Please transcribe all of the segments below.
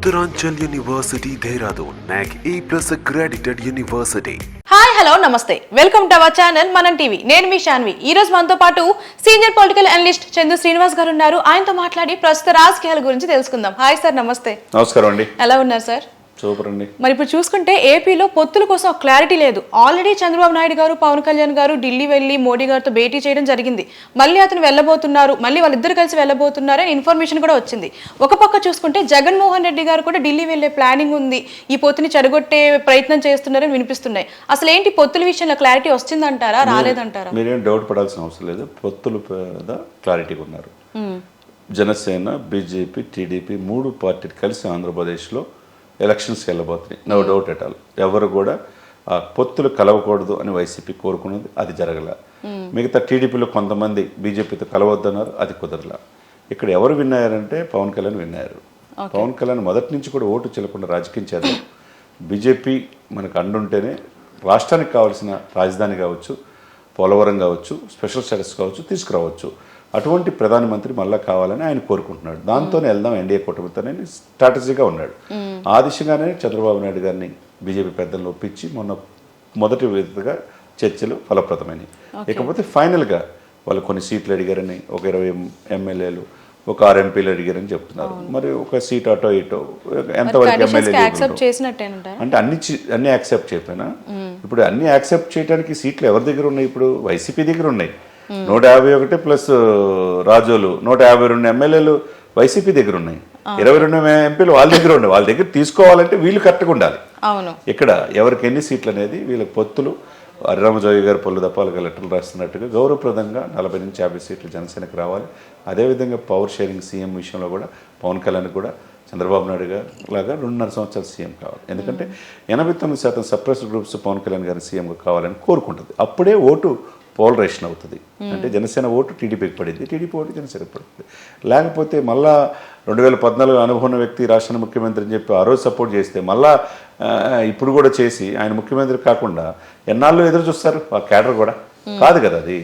Uttaranchal University, Dehradun, NAC A plus accredited university. Hi hello namaste welcome to our channel Manam TV నేను మీ శాన్వి ఈ రోజు మనతో పాటు senior political analyst Chandu Srinivas గారు ఉన్నారు. ఆయనతో మాట్లాడి ప్రస్తుత రాజకీయాల గురించి తెలుసుకుందాం. హాయ్ సార్ నమస్తే. నమస్కారం అండి. ఎలా ఉన్నారు సార్ సూపర్ అండి. మరి ఇప్పుడు చూసుకుంటే ఏపీలో పొత్తుల కోసం క్లారిటీ లేదు. ఆల్రెడీ చంద్రబాబు నాయుడు గారు పవన్ కళ్యాణ్ గారు ఢిల్లీ వెళ్ళి మోడీ గారితో భేటీ చేయడం జరిగింది. మళ్ళీ అతను వెళ్ళబోతున్నారు. మళ్ళీ వాళ్ళిద్దరు కలిసి వెళ్ళబోతున్నారు అని ఇన్ఫర్మేషన్ కూడా వచ్చింది. ఒక పక్క చూసుకుంటే జగన్మోహన్ రెడ్డి గారు కూడా ఢిల్లీ వెళ్ళే ప్లానింగ్ ఉంది. ఈ పొత్తుని చెడగొట్టే ప్రయత్నం చేస్తున్నారని వినిపిస్తున్నాయి. అసలు ఏంటి పొత్తుల విషయంలో క్లారిటీ వచ్చిందంటారా రాలేదంటారా? మీరేం డౌట్ పడాల్సిన అవసరం లేదు. పొత్తుల మీద క్లారిటీగా ఉన్నారు జనసేన బీజేపీ టీడీపీ మూడు పార్టీలు కలిసి ఆంధ్రప్రదేశ్లో ఎలక్షన్స్కి వెళ్ళబోతున్నాయి. నో డౌట్ ఎట్ ఆల్ ఎవరు కూడా ఆ పొత్తులు కలవకూడదు అని వైసీపీ కోరుకున్నది అది జరగల. మిగతా టీడీపీలో కొంతమంది బీజేపీతో కలవద్దన్నారు అది కుదరల. ఇక్కడ ఎవరు విన్నారంటే పవన్ కళ్యాణ్ విన్నారు పవన్ కళ్యాణ్ మొదటి నుంచి కూడా ఓటు చెల్లకుండా రాజకీయం చేద్దాం బీజేపీ మనకు అండుంటేనే రాష్ట్రానికి కావాల్సిన రాజధాని కావచ్చు పోలవరం కావచ్చు స్పెషల్ స్టేటస్ కావచ్చు తీసుకురావచ్చు. అటువంటి ప్రధానమంత్రి మళ్ళా కావాలని ఆయన కోరుకుంటున్నాడు. దాంతోనే వెళ్దాం ఎన్డీఏ కూటమితోనే స్ట్రాటజీగా ఉన్నాడు. ఆ దిశగానే చంద్రబాబు నాయుడు గారిని బీజేపీ పెద్దలను ఒప్పించి మొన్న మొదటి విడతగా చర్చలు ఫలప్రదమైనవి ఇకపోతే ఫైనల్గా వాళ్ళు కొన్ని సీట్లు అడిగారని ఒక ఇరవై ఎమ్మెల్యేలు ఒక ఆరు ఎంపీలు అడిగారని చెప్తున్నారు. మరి ఒక సీట్ అటో ఇటో ఎంతవరకు ఎమ్మెల్యే అంటే అన్ని అన్ని యాక్సెప్ట్ చేయకపోయినా ఇప్పుడు అన్ని యాక్సెప్ట్ చేయడానికి సీట్లు ఎవరి దగ్గర ఉన్నాయి ఇప్పుడు? వైసీపీ దగ్గర ఉన్నాయి. నూట యాభై ఒకటి ప్లస్ రాజోలు నూట యాభై రెండు ఎమ్మెల్యేలు వైసీపీ దగ్గర ఉన్నాయి. ఇరవై రెండు ఎంపీలు వాళ్ళ దగ్గర ఉన్నాయి వాళ్ళ దగ్గర తీసుకోవాలంటే వీళ్ళు కరెక్ట్గా ఉండాలి. అవును. ఇక్కడ ఎవరికి ఎన్ని సీట్లు అనేది వీళ్ళ పొత్తులు. హరిరామజోగి గారు పలు దప్పాలుగా లెటర్లు రాస్తున్నట్టుగా గౌరవప్రదంగా నలభై నుంచి యాభై సీట్లు జనసేనకు రావాలి. అదేవిధంగా పవర్ షేరింగ్ సీఎం విషయంలో కూడా పవన్ కళ్యాణ్ కూడా చంద్రబాబు నాయుడు గారు లాగా రెండున్నర సంవత్సరాలు సీఎం కావాలి. ఎందుకంటే ఎనభై తొమ్మిది శాతం సప్రెస్ గ్రూప్స్ పవన్ కళ్యాణ్ గారిని సీఎంగా కావాలని కోరుకుంటుంది. అప్పుడే ఓటు పోలరైజేషన్ అవుతుంది. అంటే జనసేన ఓటు టీడీపీకి పడింది. టీడీపీ ఓటు జనసేనకి పడుతుంది లేకపోతే మళ్ళా రెండు వేల పద్నాలుగు అనుభవం వ్యక్తి రాష్ట్ర ముఖ్యమంత్రి అని చెప్పి ఆ రోజు సపోర్ట్ చేస్తే మళ్ళా ఇప్పుడు కూడా చేసి ఆయన ముఖ్యమంత్రి కాకుండా ఎన్నాళ్ళు ఎదురు చూస్తారు? ఆ క్యాడర్ కూడా. కాదు కదా అది.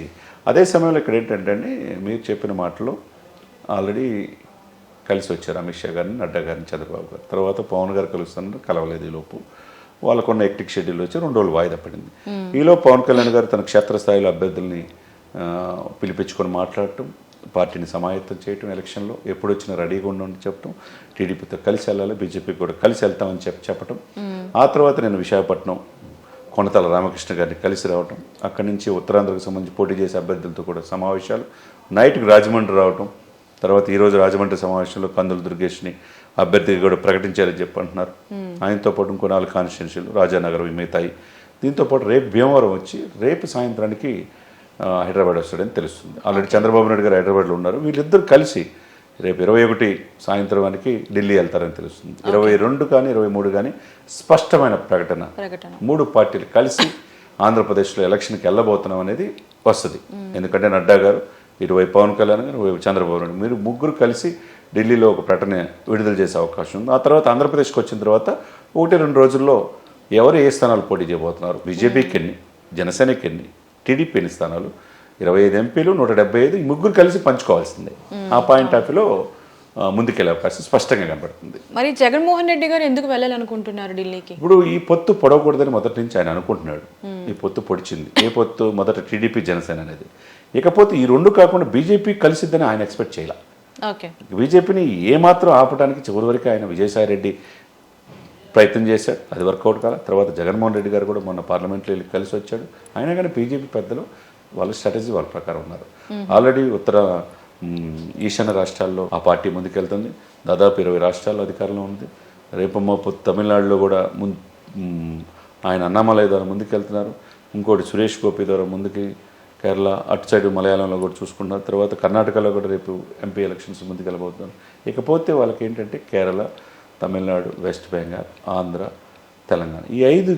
అదే సమయంలో ఇక్కడ ఏంటంటే అండి మీరు చెప్పిన మాటలు ఆల్రెడీ కలిసి వచ్చారు. అమిత్ షా గారిని నడ్డా గారిని చంద్రబాబు గారు తర్వాత పవన్ గారు కలుస్తున్నారు కలవలేదు ఈ లోపు. వాళ్ళకున్న ఎక్టిక్ షెడ్యూల్ వచ్చి రెండు రోజులు వాయిదా పడింది. ఈలో పవన్ కళ్యాణ్ గారు తన క్షేత్రస్థాయిలో అభ్యర్థుల్ని పిలిపించుకొని మాట్లాడటం పార్టీని సమాయత్తం చేయటం ఎలక్షన్లో ఎప్పుడు వచ్చినా రెడీగా ఉండని చెప్పటం టీడీపీతో కలిసి వెళ్ళాలి బీజేపీకి కూడా కలిసి వెళ్తామని చెప్పి చెప్పటం. ఆ తర్వాత నేను విశాఖపట్నం కొనతల రామకృష్ణ గారిని కలిసి రావటం అక్కడి నుంచి ఉత్తరాంధ్రకు సంబంధించి పోటీ చేసే అభ్యర్థులతో కూడా సమావేశాలు నైట్కి రాజమండ్రి రావటం తర్వాత ఈరోజు రాజమండ్రి సమావేశంలో కందుల దుర్గేష్ని అభ్యర్థిగా కూడా ప్రకటించారని చెప్పి అంటున్నారు. ఆయనతో పాటు ఇంకో నాలుగు కాన్స్టిట్యున్సీలు రాజానగరం మిగతాయి. దీంతో పాటు రేపు భీమవరం వచ్చి రేపు సాయంత్రానికి హైదరాబాద్ వస్తాడని తెలుస్తుంది. ఆల్రెడీ చంద్రబాబు నాయుడు గారు హైదరాబాద్లో ఉన్నారు. వీళ్ళిద్దరు కలిసి రేపు ఇరవై ఒకటి సాయంత్రానికి ఢిల్లీ వెళ్తారని తెలుస్తుంది. ఇరవై రెండు కానీ ఇరవై మూడు కానీ స్పష్టమైన ప్రకటన. ప్రకటన. మూడు పార్టీలు కలిసి ఆంధ్రప్రదేశ్లో ఎలక్షన్కి వెళ్ళబోతున్నాం అనేది వస్తుంది. ఎందుకంటే నడ్డా గారు ఇరువైపు పవన్ కళ్యాణ్ గారు ఇరువైపు చంద్రబాబు నాయుడు. మీరు ముగ్గురు కలిసి ఢిల్లీలో ఒక ప్రకటన విడుదల చేసే అవకాశం ఉంది. ఆ తర్వాత ఆంధ్రప్రదేశ్కి వచ్చిన తర్వాత ఒకటి రెండు రోజుల్లో ఎవరు ఏ స్థానాలు పోటీ చేయబోతున్నారు? బీజేపీకి ఎన్ని? జనసేనకి ఎన్ని? టీడీపీ ఎన్ని స్థానాలు? ఇరవై ఐదు ఎంపీలు నూట డెబ్బై ఐదు ఈ ముగ్గురు కలిసి పంచుకోవాల్సిందే. ఆ పాయింట్ ఆఫ్ వ్యూలో ముందుకెళ్ళే అవకాశం స్పష్టంగా కనబడుతుంది. మరి జగన్మోహన్ రెడ్డి గారు ఎందుకు వెళ్ళాలనుకుంటున్నారు ఢిల్లీకి? ఇప్పుడు ఈ పొత్తు పొడవకూడదని మొదటి నుంచి ఆయన అనుకుంటున్నాడు. ఈ పొత్తు పొడిచింది. ఏ పొత్తు? మొదట టీడీపీ జనసేన అనేది. ఇకపోతే ఈ రెండు కాకుండా బీజేపీ కలిసిద్దని ఆయన ఎక్స్పెక్ట్ చేయాల. బీజేపీని ఏమాత్రం ఆపడానికి చివరి వరకు ఆయన విజయసాయి రెడ్డి ప్రయత్నం చేశాడు. అది వర్కౌట్ కాల. తర్వాత జగన్మోహన్ రెడ్డి గారు కూడా మొన్న పార్లమెంట్లో వెళ్ళి కలిసి వచ్చాడు. అయినా కానీ బీజేపీ పెద్దలు వాళ్ళ స్ట్రాటజీ వాళ్ళ ప్రకారం ఉన్నారు. ఆల్రెడీ ఉత్తర ఈశాన్య రాష్ట్రాల్లో ఆ పార్టీ ముందుకెళ్తుంది. దాదాపు ఇరవై రాష్ట్రాల్లో అధికారంలో ఉంది. రేపు మాపు తమిళనాడులో కూడా ఆయన అన్నామలై ద్వారా ముందుకెళ్తున్నారు. ఇంకోటి సురేష్ గోపి ద్వారా ముందుకి కేరళ అటు సైడ్ మలయాళంలో కూడా చూసుకుంటున్నారు తర్వాత కర్ణాటకలో కూడా రేపు ఎంపీ ఎలక్షన్స్ ముందుకు వెళ్ళబోతున్నారు ఇకపోతే వాళ్ళకి ఏంటంటే కేరళ తమిళనాడు వెస్ట్ బెంగాల్ ఆంధ్ర తెలంగాణ ఈ ఐదు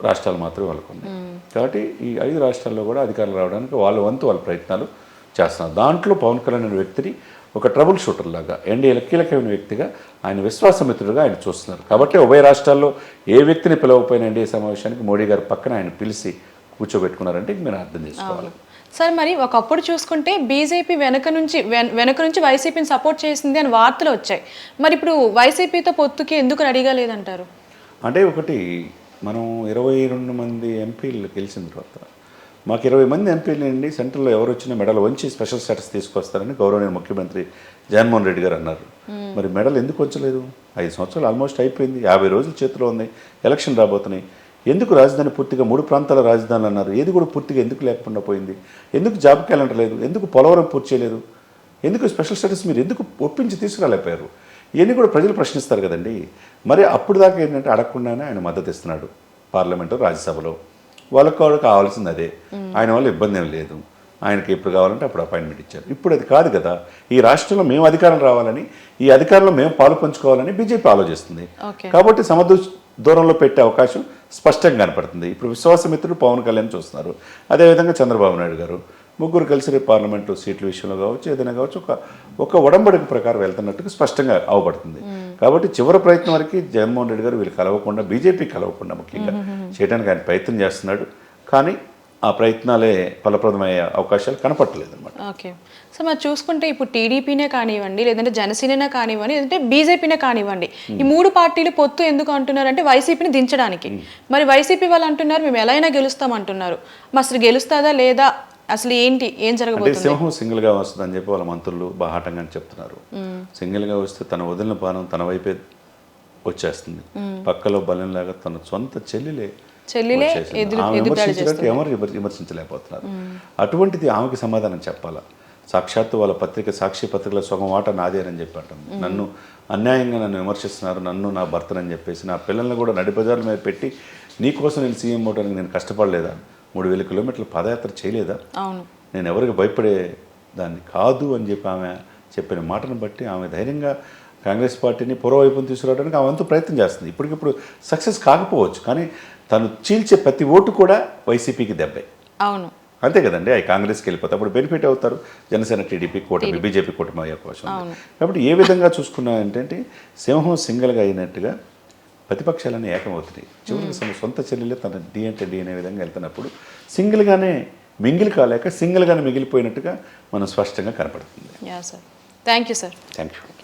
రాష్ట్రాలు మాత్రమే వాళ్ళకు ఉన్నాయి కాబట్టి ఈ ఐదు రాష్ట్రాల్లో కూడా అధికారులు రావడానికి వాళ్ళ వంతు వాళ్ళ ప్రయత్నాలు చేస్తున్నారు. దాంట్లో పవన్ కళ్యాణ్ అనే వ్యక్తిని ఒక ట్రబుల్ షూటర్ లాగా ఎన్డీఏల కీలకమైన వ్యక్తిగా ఆయన విశ్వాసమిత్రుడుగా ఆయన చూస్తున్నారు. కాబట్టి ఉభయ రాష్ట్రాల్లో ఏ వ్యక్తిని పిలవకపోయిన ఎన్డీఏ సమావేశానికి మోడీ గారు పక్కన ఆయన పిలిచి కూర్చోబెట్టుకున్నారంటే మీరు అర్థం చేసుకోవాలి. సార్ మరి ఒకప్పుడు చూసుకుంటే బీజేపీ వెనక నుంచి వెన- వెనక నుంచి వైసీపీని సపోర్ట్ చేసింది అని వార్తలు వచ్చాయి. మరి ఇప్పుడు వైసీపీతో పొత్తుకి ఎందుకు రెడీగా లేదంటారు అంటే ఒకటి మనం ఇరవై రెండు మంది ఎంపీలు గెలిచిన తర్వాత మాకు ఇరవై మంది ఎంపీలు అండి సెంట్రల్లో ఎవరు వచ్చినా మెడల్ వంచి స్పెషల్ స్టేటస్ తీసుకొస్తారని గౌరవనీయ ముఖ్యమంత్రి జగన్మోహన్ రెడ్డి గారు అన్నారు. మరి మెడల్ ఎందుకు వచ్చలేదు ఐదు సంవత్సరాలు ఆల్మోస్ట్ అయిపోయింది యాభై రోజుల చేతిలో ఉంది ఎలక్షన్ రాబోతున్నాయి. ఎందుకు రాజధాని పూర్తిగా మూడు ప్రాంతాల రాజధానులు అన్నారు? ఏది కూడా పూర్తిగా ఎందుకు లేకుండా పోయింది? ఎందుకు జాబ్ క్యాలెండర్ లేదు? ఎందుకు పోలవరం పూర్తి చేయలేదు? ఎందుకు స్పెషల్ స్టేటస్ మీరు ఎందుకు ఒప్పించి తీసుకురాలేకపోయారు? ఇవన్నీ కూడా ప్రజలు ప్రశ్నిస్తారు కదండి. మరి అప్పుడు దాకా ఏంటంటే అడగకుండానే ఆయన మద్దతు ఇస్తున్నాడు పార్లమెంటు రాజ్యసభలో. వాళ్ళకి కావాల్సింది అదే. ఆయన వల్ల ఇబ్బంది ఏం లేదు. ఆయనకి ఎప్పుడు కావాలంటే అప్పుడు అపాయింట్మెంట్ ఇచ్చారు. ఇప్పుడు అది కాదు కదా. ఈ రాష్ట్రంలో మేము అధికారం రావాలని ఈ అధికారంలో మేము పాలు పంచుకోవాలని బీజేపీ ఆలోచిస్తుంది. కాబట్టి సమదూ దూరంలో పెట్టే అవకాశం స్పష్టంగా కనపడుతుంది. ఇప్పుడు విశ్వాసమిత్రుడు పవన్ కళ్యాణ్ చూస్తున్నారు. అదేవిధంగా చంద్రబాబు నాయుడు గారు ముగ్గురు కలిసి రేపు పార్లమెంటు సీట్ల విషయంలో కావచ్చు ఏదైనా కావచ్చు ఒక ఒక ఒడంబడిక ప్రకారం వెళ్తున్నట్టుగా స్పష్టంగా అవపడుతుంది. కాబట్టి చివరి ప్రయత్నం వరకు జగన్మోహన్ రెడ్డి గారు వీళ్ళు కలవకుండా బీజేపీ కలవకుండా ముఖ్యంగా చేయడానికి ఆయన ప్రయత్నం చేస్తున్నాడు. కానీ ఆ ప్రయత్నాలే ఫలప్రదమయ్యే అవకాశాలు కనపట్టలేదు అనమాట ఓకే. సో మరి చూసుకుంటే ఇప్పుడు టీడీపీనే కానివ్వండి లేదంటే జనసేననే కానివ్వండి లేదంటే బీజేపీనే కానివ్వండి ఈ మూడు పార్టీలు పొత్తు ఎందుకు అంటున్నారంటే వైసీపీని దించడానికి. మరి వైసీపీ వాళ్ళు అంటున్నారు మేము ఎలా అయినా గెలుస్తాం అంటున్నారు. మరి అసలు గెలుస్తుందా లేదా అసలు ఏంటి ఏం అంటే జరగబోతుంది? సింహం సింగిల్గా వస్తుందని చెప్పి వాళ్ళ మంత్రులు బాహాటంగా చెప్తున్నారు. సింగిల్గా వస్తే తన వదిలిన పానం తన వైపే వచ్చేస్తుంది. పక్కలో బలంలాగా తన సొంత చెల్లెలే చెల్లిలే ఎవరు విమర్- విమర్శించలేకపోతున్నారు. అటువంటిది ఆమెకి సమాధానం చెప్పాలా? సాక్షాత్తు వాళ్ళ పత్రిక సాక్షి పత్రికలో సగం వాట నాదే అని చెప్పి అంటుంది నన్ను అన్యాయంగా నన్ను విమర్శిస్తున్నారు నన్ను నా భర్తనని చెప్పేసి నా పిల్లల్ని కూడా నడిబజార్ల మీద పెట్టి నీకోసం నేను సీఎం అవడానికి నేను కష్టపడలేదా? మూడు వేల కిలోమీటర్ల పాదయాత్ర చేయలేదా? నేను ఎవరికి భయపడే దాన్ని కాదు అని చెప్పి ఆమె చెప్పిన మాటను బట్టి ఆమె ధైర్యంగా కాంగ్రెస్ పార్టీని పూర్వవైపును తీసుకురావడానికి ఆమె వంతు ప్రయత్నం చేస్తుంది. ఇప్పటికిప్పుడు సక్సెస్ కాకపోవచ్చు కానీ తను చీల్చే ప్రతి ఓటు కూడా వైసీపీకి దెబ్బే. అవును. అంతే కదండి అవి కాంగ్రెస్కి వెళ్ళిపోతే అప్పుడు బెనిఫిట్ అవుతారు. జనసేన టీడీపీ కూటమి బీజేపీ కూటమి అయ్యే అవకాశం కాబట్టి ఏ విధంగా చూసుకున్నా ఏంటంటే సింహం సింగిల్గా అయినట్టుగా ప్రతిపక్షాలన్నీ ఏకమవుతున్నాయి. చివరికి సొంత చెల్లెలే తన డి అంటే డి అనే విధంగా వెళ్తున్నప్పుడు సింగిల్గానే మింగిల్ కాలేక సింగిల్గానే మిగిలిపోయినట్టుగా మనం స్పష్టంగా కనపడుతుంది. Thank you sir. Thank you.